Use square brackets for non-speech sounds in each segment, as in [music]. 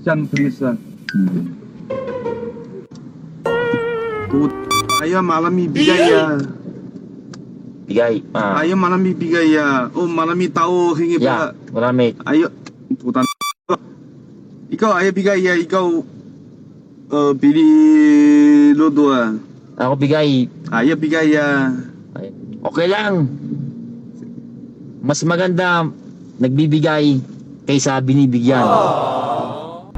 San Prisa. Put ayaw marami bigay ah. Bigay. Ah. Ayaw marami bigay ah. Oh, marami tao hingi Yeah, pa. marami. Ayaw. Putan. Ikaw ayaw bigay ah. Ikaw uh, bili lodo ah. Ako bigay. Ayaw bigay ah. Ay, Okay lang. Mas maganda nagbibigay kaysa binibigyan.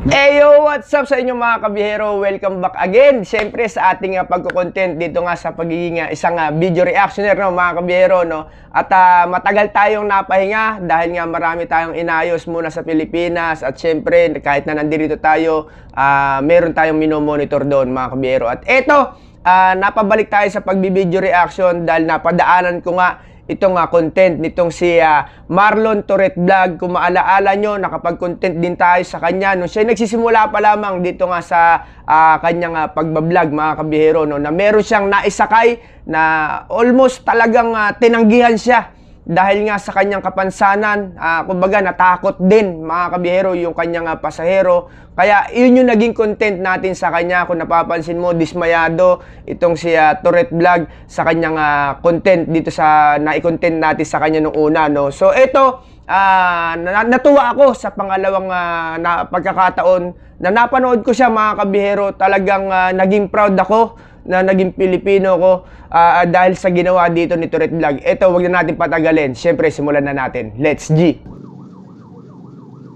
Eyo, what's up sa inyo mga kabihero? Welcome back again. Siyempre sa ating uh, pagko-content dito nga sa pagiging uh, isang uh, video reactioner no mga kabihero no. At uh, matagal tayong napahinga dahil nga marami tayong inayos muna sa Pilipinas at siyempre kahit na nandito tayo, uh, meron tayong minomonitor doon mga kabihero. At eto, uh, napabalik tayo sa pagbibideo reaction dahil napadaanan ko nga itong ah, content nitong si ah, Marlon Toret Vlog. Kung maalaala nyo, nakapag-content din tayo sa kanya. No, siya nagsisimula pa lamang dito nga sa ah, kanyang uh, pagbablog, mga kabihero, no, na meron siyang naisakay na almost talagang ah, tinanggihan siya dahil nga sa kanyang kapansanan, ah, kumbaga natakot din mga kabihero yung kanyang ah, pasahero. Kaya yun yung naging content natin sa kanya. Kung napapansin mo, dismayado itong si ah, Tourette Vlog sa kanyang ah, content dito sa nai-content natin sa kanya nung una. No? So ito, ah, na- natuwa ako sa pangalawang ah, na pagkakataon na napanood ko siya mga kabihero. Talagang ah, naging proud ako na naging Pilipino ko ah, dahil sa ginawa dito ni Tourette Vlog. Ito, wag na natin patagalin. Siyempre, simulan na natin. Let's G!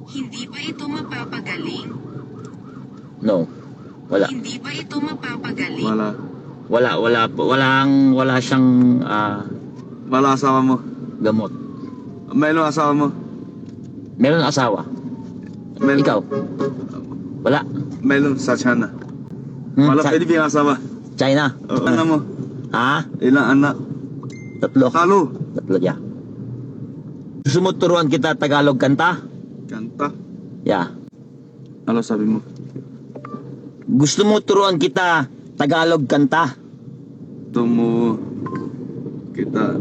Hindi ba ito mapapagaling? No. Wala. Hindi ba ito mapapagaling? Wala. Wala, wala, walang, wala siyang ah, Wala asawa mo. gamot. Mayroon asawa mo. Meron asawa. Meron, Ikaw? Wala. Meron sa China. Hmm, Wala sa- Pilipino asawa. China. Oo. Ano mo? Ha? Ilang anak? Tatlo. Talo. Tatlo, yeah. Gusto mo turuan kita Tagalog kanta? Kanta. Yeah. Ano sabi mo? Gusto mo turuan kita Tagalog kanta? Ito mo kita.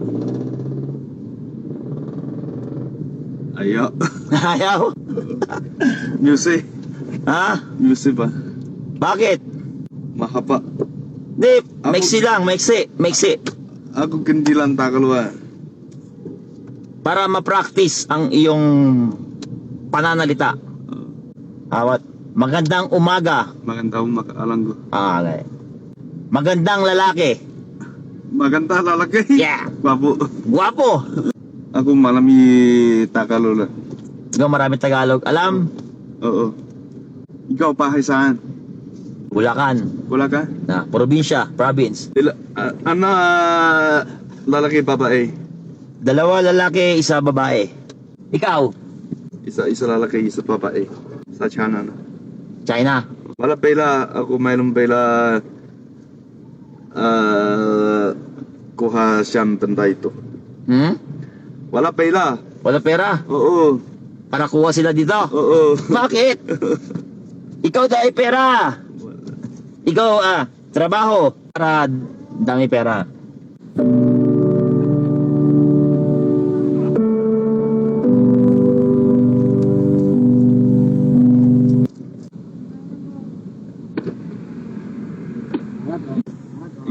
Ayaw. [laughs] Ayaw. Music. Ha? Music ba? Bakit? Mahaba. Di, Ako- maiksi lang, maiksi, maiksi. Ako kandilan takalwa. Para ma-practice ang iyong pananalita. Awat. Magandang umaga. Maganda akong makaalang ko. Ah, okay. Magandang lalaki. Maganda lalaki. Yeah. Babu. Guwapo. Ako malami takalola. Ikaw marami Tagalog. Alam, Oo. Ikaw pahay saan? Bulacan. Ka? Na, probinsya, province. Ila, ah, ana lalaki babae. Dalawa lalaki, isa babae. Ikaw, Isa isa lalaki, isa babae. Sa China na. China. Wala pala ako mayroon pala ah kuha siyang tanda ito. Hmm? Wala pala. Wala pera. Oo. Para kuha sila dito. Oo. Bakit? Ikaw dahil pera. Ikaw, ah, trabaho. Para dami pera.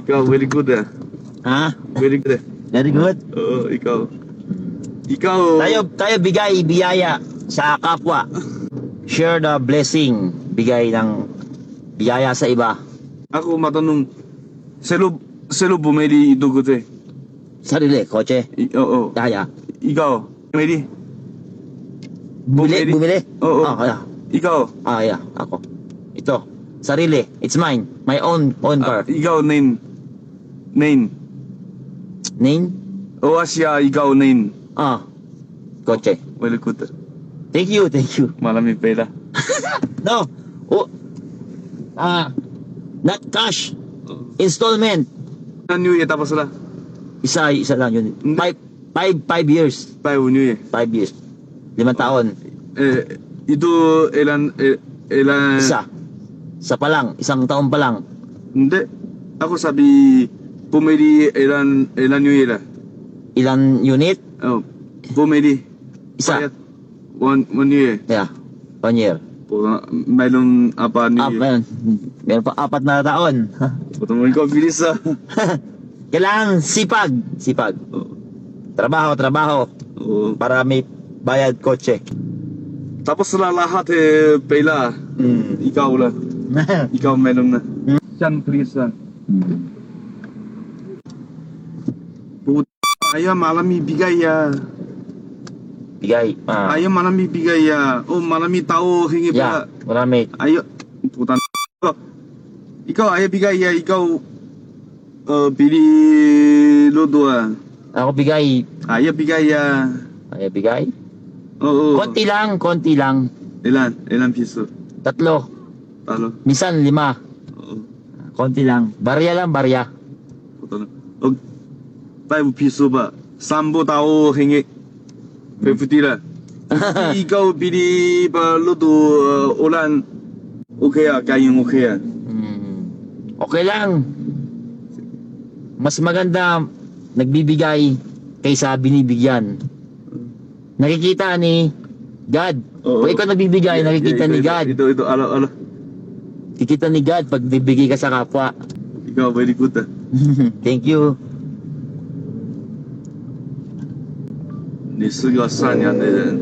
Ikaw very good ah. Ha? Very good. ah. Very good. Oo, ikaw. Ikaw. Tayo, tayo bigay biyaya sa kapwa. Share the blessing. Bigay ng biyaya sa iba. Ako matanong. Selo selo bumili dugot eh. Sarili, kotse. I- Oo. Kaya. Ikaw. Bumili. Bumili, bumili. Oo. Ah, kaya. Ikaw. Ah, yeah, ako. Ito, sarili. It's mine. My own, own Ah, car. ikaw name. Name. Name? O Asya, ikaw name. Ah, kotse. Very good. Thank you, thank you. Malami [laughs] pera. No. Oh. Ah, not cash. Installment. New Year tapos na. Isa, isa lang yun. Five, five, five years. Tayo New Year. Five years. Limang taon. Eh, ito ilan eh, ilan Isa. Isa pa lang. Isang taon pa lang. Hindi. Ako sabi pumili ilan ilan New Year. ah. Ilan unit? Oh, pumili. Isa. One one year. Yeah. One year. Puta, mayroon apa ni... Ah, meron. Meron pa apat na taon. [laughs] Mo, ikaw bilis ah. [laughs] Kailangan sipag. Sipag. Oo. Trabaho, trabaho. Oo. Para may bayad kotse. Tapos na lahat eh, pela. Mm. Ikaw lang. [laughs] Ikaw meron na. Yan, please ah. Puta, ayaw marami bigay ah. Bigay. Ah. Ayaw marami bigay ah. Oh, marami tao hingi Yeah, pa. marami. Ayaw, puta Ikaw ayaw bigay ah. Ikaw, uh, bili lodo ah. Ako bigay. Ayaw bigay ah. Ay, bigay. Oo. Konti lang, konti lang. Ilan? Ilan piso? Tatlo. Talo. Minsan lima. Oo. Konti lang. Barya lang, barya. Puta na. Oh, 5 piso ba? Sambo tao hingi. 50 lang. [laughs] ikaw bili ba lodo uh, ulan. Okay ah, kayang okay ah. Mm. Okay lang. Mas maganda nagbibigay kaysa binibigyan. Nakikita ni God. Oo. Kung ikaw nagbibigay, nakikita ito, ni ito, God. Ito, ito, alo, alo. Nakikita ni God pag bibigay ka sa kapwa. Ikaw, very good ah. [laughs] Thank you. 你是个善良的人。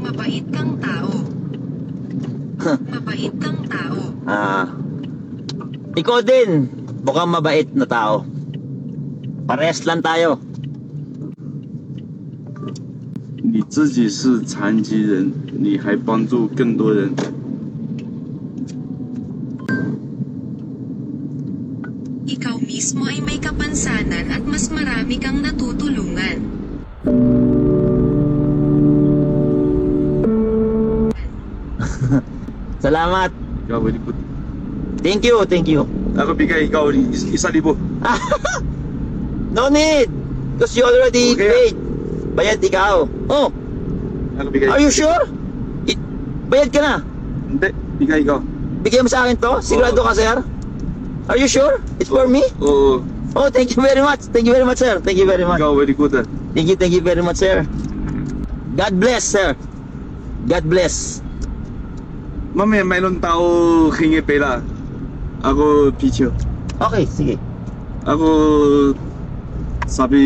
Mabait kang tao. Mabait kang tao. Ah. Ikaw din, mukhang mabait na tao. Parehas lang tayo. 你自己是残疾人，你还帮助更多人。 Ikaw mismo ay may kapansanan at mas marami kang natutulungan. [laughs] Salamat. ikaw, very good. Thank you, thank you. Ako bigay ikaw is- isa libo. [laughs] No need. Because you already Okay. paid. Bayad ikaw. Oh, Ako bigay. are you sure? I- bayad ka na. Hindi, bigay ikaw. Bigyan mo sa akin to? Sigurado ka, sir? Are you sure? It's for me? Oo, Oh, thank you very much. Thank you very much, sir. Thank you very much. ikaw, very good ah. Thank you, thank you very much, sir. God bless, sir. God bless. Mamaya mayroon tao hingi pera. Ako picture. Okay, sige. Ako sabi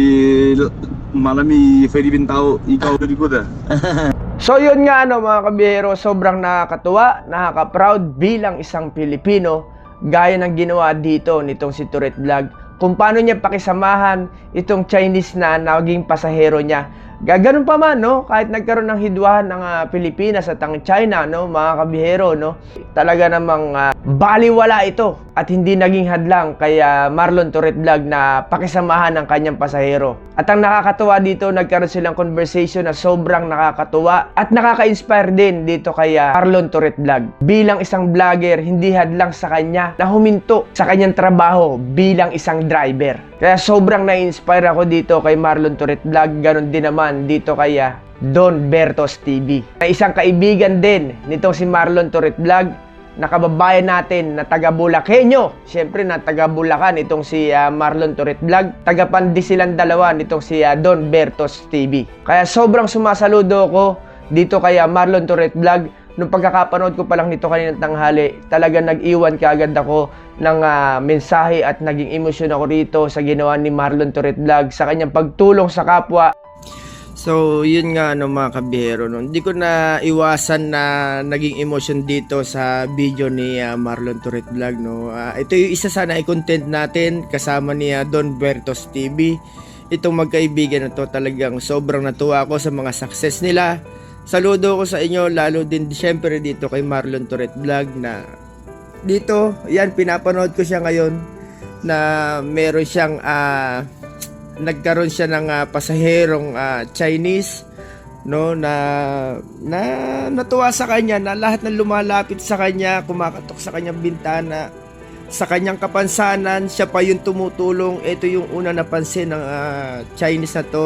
marami Philippine tao, ikaw very good ah. [laughs] So yun nga ano mga kabihero, sobrang nakakatuwa, nakaka-proud bilang isang Pilipino gaya ng ginawa dito nitong si Tourette Vlog. Kung paano niya pakisamahan itong Chinese na naging pasahero niya. Gaganon pa man, no? Kahit nagkaroon ng hidwahan ng ah, Pilipinas at ang China, no? Mga kabihero, no? Talaga namang ah, baliwala ito at hindi naging hadlang kay ah, Marlon Tourette Vlog na pakisamahan ng kanyang pasahero. At ang nakakatuwa dito, nagkaroon silang conversation na sobrang nakakatuwa at nakaka-inspire din dito kay ah, Marlon Tourette Vlog. Bilang isang vlogger, hindi hadlang sa kanya na huminto sa kanyang trabaho bilang isang driver. Kaya sobrang na-inspire ako dito kay Marlon Tourette Vlog. Ganon din naman dito kay ah, Don Bertos TV. Na isang kaibigan din nitong si Marlon Tourette Vlog na kababayan natin na taga Bulakenyo. Siyempre na taga Bulacan itong si ah, Marlon Tourette Vlog. Taga Pandisilan dalawa nitong si ah, Don Bertos TV. Kaya sobrang sumasaludo ko dito kay ah, Marlon Tourette Vlog. Nung pagkakapanood ko pa lang nito kanina tanghali, talaga nag-iwan kaagad ako ng ah, mensahe at naging emosyon ako rito sa ginawa ni Marlon Tourette Vlog sa kanyang pagtulong sa kapwa So, yun nga ano mga kabihero no. Hindi ko na iwasan na naging emotion dito sa video ni ah, Marlon Tourette Vlog no. Ah, ito yung isa sana i-content natin kasama ni ah, Don Bertos TV. Itong magkaibigan na to talagang sobrang natuwa ako sa mga success nila. Saludo ko sa inyo lalo din syempre dito kay Marlon Tourette Vlog na dito, yan pinapanood ko siya ngayon na meron siyang ah, nagkaroon siya ng ah, pasaherong ah, Chinese no na na natuwa sa kanya na lahat ng lumalapit sa kanya kumakatok sa kanyang bintana sa kanyang kapansanan siya pa yung tumutulong. Ito yung una napansin ng ah, Chinese na to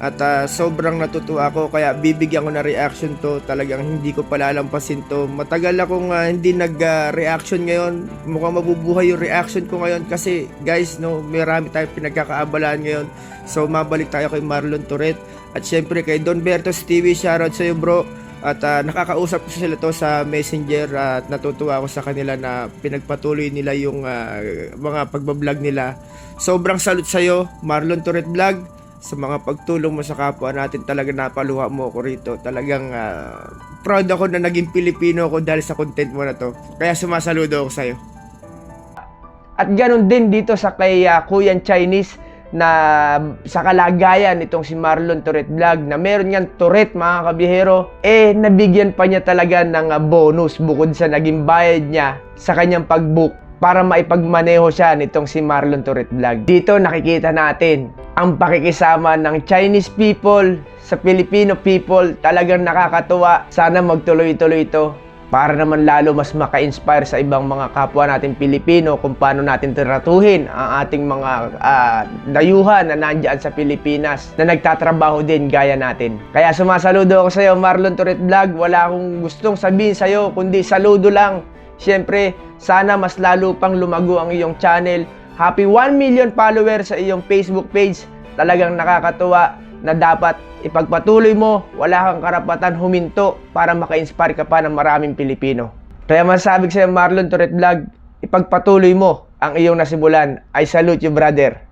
At ah, sobrang natutuwa ako kaya bibigyan ko na reaction to. Talagang hindi ko palalampasin to. Matagal akong ah, hindi nag-reaction ngayon. Mukhang mabubuhay yung reaction ko ngayon kasi guys, no, marami tayong pinagkakaabalaan ngayon. So mabalik tayo kay Marlon Toret at syempre kay Don Bertos TV. Shoutout sa iyo bro. At ah, nakakausap ko sila to sa Messenger at natutuwa ako sa kanila na pinagpatuloy nila yung ah, mga pagbablog nila. Sobrang salute sa iyo, Marlon Toret Vlog sa mga pagtulong mo sa kapwa natin talaga napaluha mo ako rito. Talagang ah, proud ako na naging Pilipino ako dahil sa content mo na to. Kaya sumasaludo ako sa iyo. At ganun din dito sa kay uh, Kuyan Chinese na sa kalagayan itong si Marlon Toret Vlog na meron niyang Toret mga kabihero eh nabigyan pa niya talaga ng ah, bonus bukod sa naging bayad niya sa kanyang pagbook para maipagmaneho siya nitong si Marlon Toret Vlog. Dito nakikita natin ang pakikisama ng Chinese people sa Filipino people talagang nakakatuwa. Sana magtuloy-tuloy ito para naman lalo mas maka-inspire sa ibang mga kapwa natin Pilipino kung paano natin tratuhin ang ating mga ah, dayuhan na nandyan sa Pilipinas na nagtatrabaho din gaya natin. Kaya sumasaludo ako sa iyo Marlon Toret Vlog. Wala akong gustong sabihin sa iyo kundi saludo lang. Siyempre, sana mas lalo pang lumago ang iyong channel. Happy 1 million followers sa iyong Facebook page. Talagang nakakatuwa na dapat ipagpatuloy mo, wala kang karapatan huminto para maka-inspire ka pa ng maraming Pilipino. Kaya masasabi ko sa Marlon Toret Vlog, ipagpatuloy mo ang iyong nasimulan. I salute you, brother.